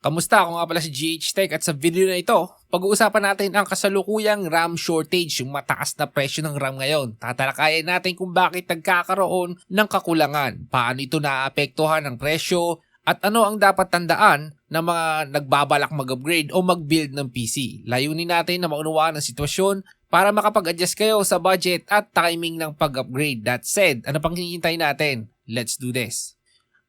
Kamusta? Ako nga pala si GH Tech at sa video na ito, pag-uusapan natin ang kasalukuyang RAM shortage, yung mataas na presyo ng RAM ngayon. Tatalakayin natin kung bakit nagkakaroon ng kakulangan, paano ito naapektuhan ng presyo, at ano ang dapat tandaan ng mga nagbabalak mag-upgrade o mag-build ng PC. Layunin natin na maunawaan ang sitwasyon para makapag-adjust kayo sa budget at timing ng pag-upgrade. That said, ano pang hinihintay natin? Let's do this.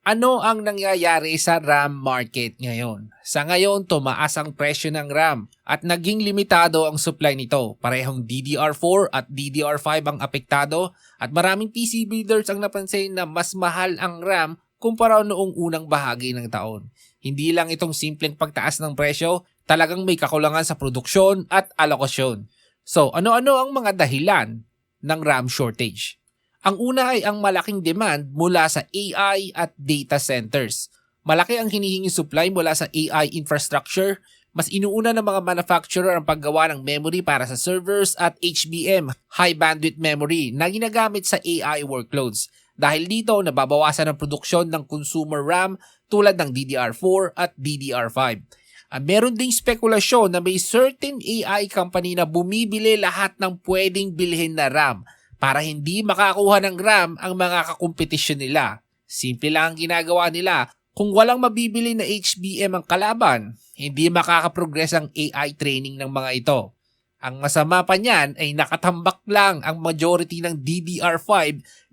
Ano ang nangyayari sa RAM market ngayon? Sa ngayon, tumaas ang presyo ng RAM at naging limitado ang supply nito. Parehong DDR4 at DDR5 ang apektado at maraming PC builders ang napansin na mas mahal ang RAM kumpara noong unang bahagi ng taon. Hindi lang itong simpleng pagtaas ng presyo, talagang may kakulangan sa produksyon at alokasyon. So, ano-ano ang mga dahilan ng RAM shortage? Ang una ay ang malaking demand mula sa AI at data centers. Malaki ang hinihinging supply mula sa AI infrastructure. Mas inuuna ng mga manufacturer ang paggawa ng memory para sa servers at HBM, high bandwidth memory, na ginagamit sa AI workloads. Dahil dito, nababawasan ang produksyon ng consumer RAM tulad ng DDR4 at DDR5. Uh, meron ding spekulasyon na may certain AI company na bumibili lahat ng pwedeng bilhin na RAM para hindi makakuha ng RAM ang mga kakompetisyon nila. Simple lang ang ginagawa nila. Kung walang mabibili na HBM ang kalaban, hindi makakaprogress ang AI training ng mga ito. Ang masama pa niyan ay nakatambak lang ang majority ng DDR5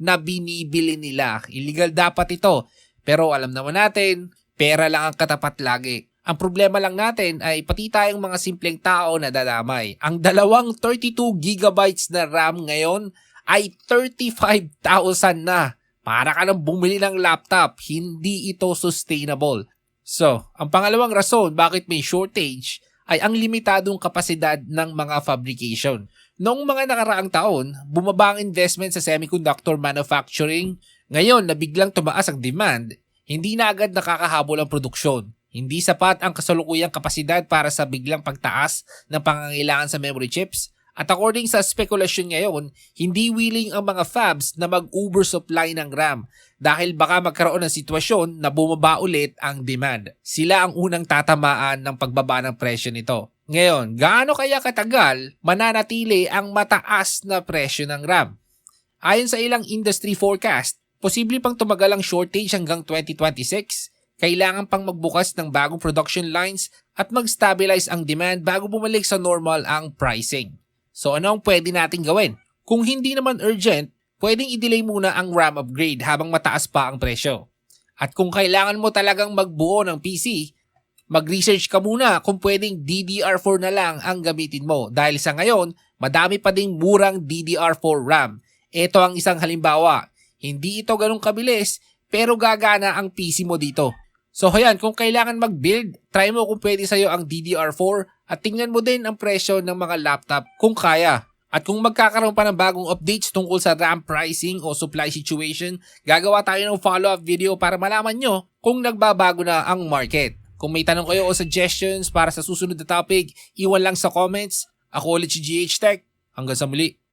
na binibili nila. Illegal dapat ito. Pero alam naman natin, pera lang ang katapat lagi. Ang problema lang natin ay pati tayong mga simpleng tao na dadamay. Ang dalawang 32 gigabytes na RAM ngayon ay 35,000 na. Para ka nang bumili ng laptop, hindi ito sustainable. So, ang pangalawang rason bakit may shortage ay ang limitadong kapasidad ng mga fabrication. Noong mga nakaraang taon, bumaba ang investment sa semiconductor manufacturing. Ngayon na biglang tumaas ang demand, hindi na agad nakakahabol ang produksyon. Hindi sapat ang kasalukuyang kapasidad para sa biglang pagtaas ng pangangailangan sa memory chips at according sa spekulasyon ngayon, hindi willing ang mga fabs na mag-oversupply ng RAM dahil baka magkaroon ng sitwasyon na bumaba ulit ang demand. Sila ang unang tatamaan ng pagbaba ng presyo nito. Ngayon, gaano kaya katagal mananatili ang mataas na presyo ng RAM? Ayon sa ilang industry forecast, posible pang tumagal ang shortage hanggang 2026 kailangan pang magbukas ng bagong production lines at mag-stabilize ang demand bago bumalik sa normal ang pricing. So ano ang pwede natin gawin? Kung hindi naman urgent, pwedeng i-delay muna ang RAM upgrade habang mataas pa ang presyo. At kung kailangan mo talagang magbuo ng PC, mag-research ka muna kung pwedeng DDR4 na lang ang gamitin mo dahil sa ngayon, madami pa ding murang DDR4 RAM. Ito ang isang halimbawa. Hindi ito ganong kabilis pero gagana ang PC mo dito. So ayan, kung kailangan mag-build, try mo kung pwede sa'yo ang DDR4 at tingnan mo din ang presyo ng mga laptop kung kaya. At kung magkakaroon pa ng bagong updates tungkol sa RAM pricing o supply situation, gagawa tayo ng follow-up video para malaman nyo kung nagbabago na ang market. Kung may tanong kayo o suggestions para sa susunod na topic, iwan lang sa comments. Ako ulit si GH Tech. Hanggang sa muli.